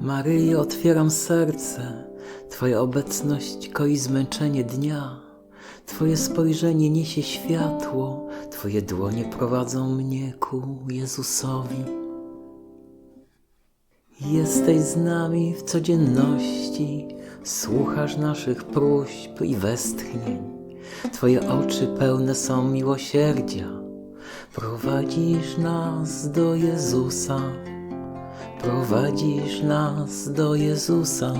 Maryjo, otwieram serce. Twoja obecność koi zmęczenie dnia. Twoje spojrzenie niesie światło. Twoje dłonie prowadzą mnie ku Jezusowi. Jesteś z nami w codzienności, słuchasz naszych próśb i westchnień. Twoje oczy pełne są miłosierdzia. Prowadzisz nas do Jezusa. Prowadzisz nas do Jezusa.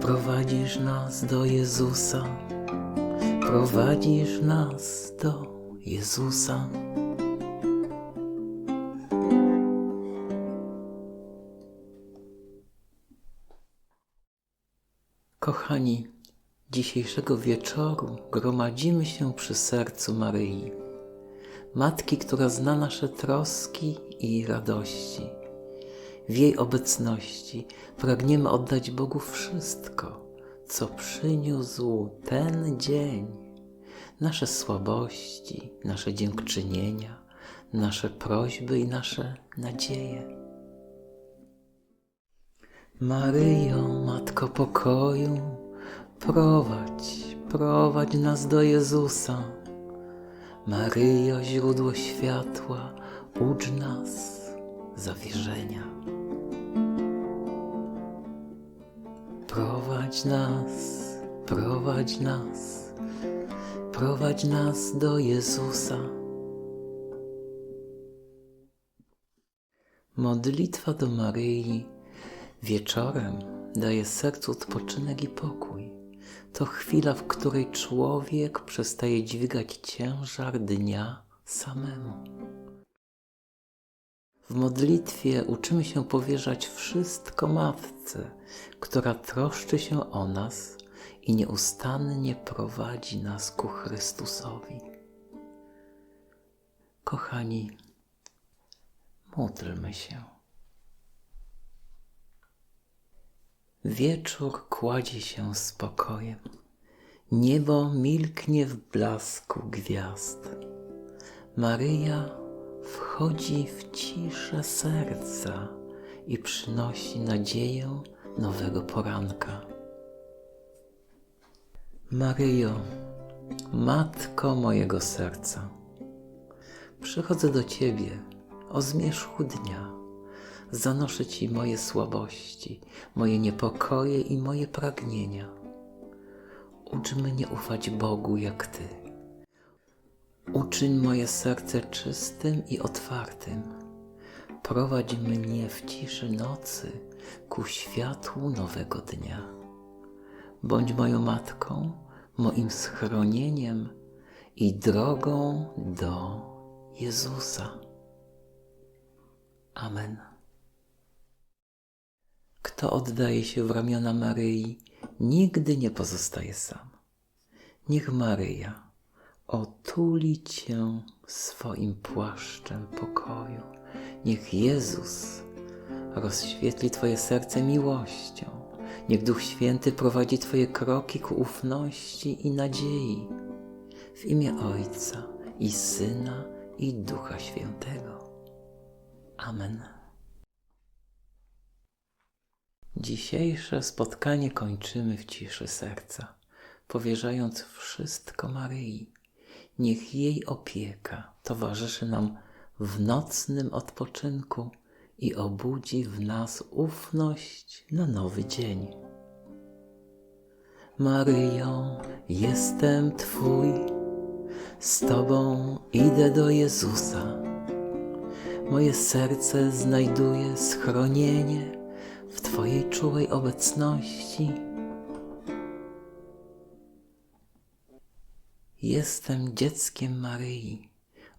Prowadzisz nas do Jezusa. Prowadzisz nas do Jezusa. Kochani, dzisiejszego wieczoru gromadzimy się przy sercu Maryi, Matki, która zna nasze troski i radości. W jej obecności pragniemy oddać Bogu wszystko, co przyniósł ten dzień. Nasze słabości, nasze dziękczynienia, nasze prośby i nasze nadzieje. Maryjo, Matko pokoju, prowadź, prowadź nas do Jezusa. Maryjo, źródło światła, ucz nas zawierzenia. Prowadź nas, prowadź nas, prowadź nas do Jezusa. Modlitwa do Maryi wieczorem daje sercu odpoczynek i pokój. To chwila, w której człowiek przestaje dźwigać ciężar dnia samemu. W modlitwie uczymy się powierzać wszystko Matce, która troszczy się o nas i nieustannie prowadzi nas ku Chrystusowi. Kochani, módlmy się. Wieczór kładzie się spokojem. Niebo milknie w blasku gwiazd. Maryja wchodzi w ciszę serca i przynosi nadzieję nowego poranka. Maryjo, matko mojego serca, przychodzę do Ciebie o zmierzchu dnia. Zanoszę Ci moje słabości, moje niepokoje i moje pragnienia. Ucz mnie ufać Bogu jak Ty. Uczyń moje serce czystym i otwartym. Prowadź mnie w ciszy nocy ku światłu nowego dnia. Bądź moją matką, moim schronieniem i drogą do Jezusa. Amen. Kto oddaje się w ramiona Maryi, nigdy nie pozostaje sam. Niech Maryja otuli cię swoim płaszczem pokoju. Niech Jezus rozświetli Twoje serce miłością. Niech Duch Święty prowadzi Twoje kroki ku ufności i nadziei. W imię Ojca i Syna i Ducha Świętego. Amen. Dzisiejsze spotkanie kończymy w ciszy serca, powierzając wszystko Maryi. Niech jej opieka towarzyszy nam w nocnym odpoczynku i obudzi w nas ufność na nowy dzień. Maryjo, jestem Twój, z Tobą idę do Jezusa. Moje serce znajduje schronienie w Twojej czułej obecności. Jestem dzieckiem Maryi,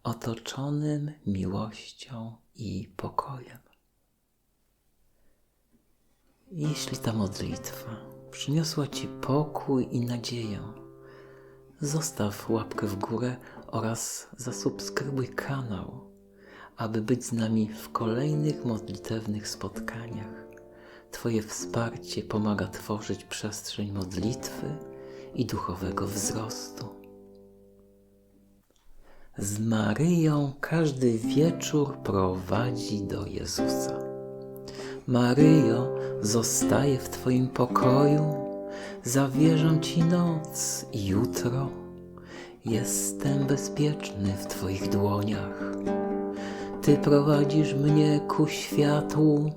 otoczonym miłością i pokojem. Jeśli ta modlitwa przyniosła Ci pokój i nadzieję, zostaw łapkę w górę oraz zasubskrybuj kanał, aby być z nami w kolejnych modlitewnych spotkaniach. Twoje wsparcie pomaga tworzyć przestrzeń modlitwy i duchowego wzrostu. Z Maryją każdy wieczór prowadzi do Jezusa. Maryjo, zostaję w Twoim pokoju, zawierzam Ci noc i jutro. Jestem bezpieczny w Twoich dłoniach. Ty prowadzisz mnie ku światłu.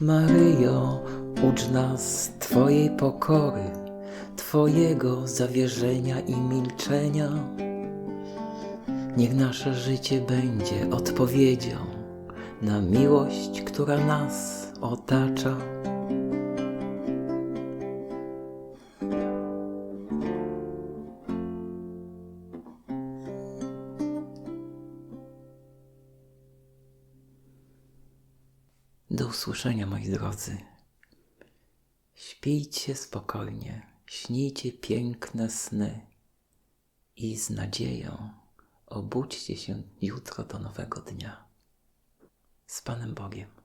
Maryjo, ucz nas Twojej pokory, Twojego zawierzenia i milczenia. Niech nasze życie będzie odpowiedzią na miłość, która nas otacza. Do usłyszenia, moi drodzy. Śpijcie spokojnie, śnijcie piękne sny i z nadzieją obudźcie się jutro do nowego dnia. Z Panem Bogiem.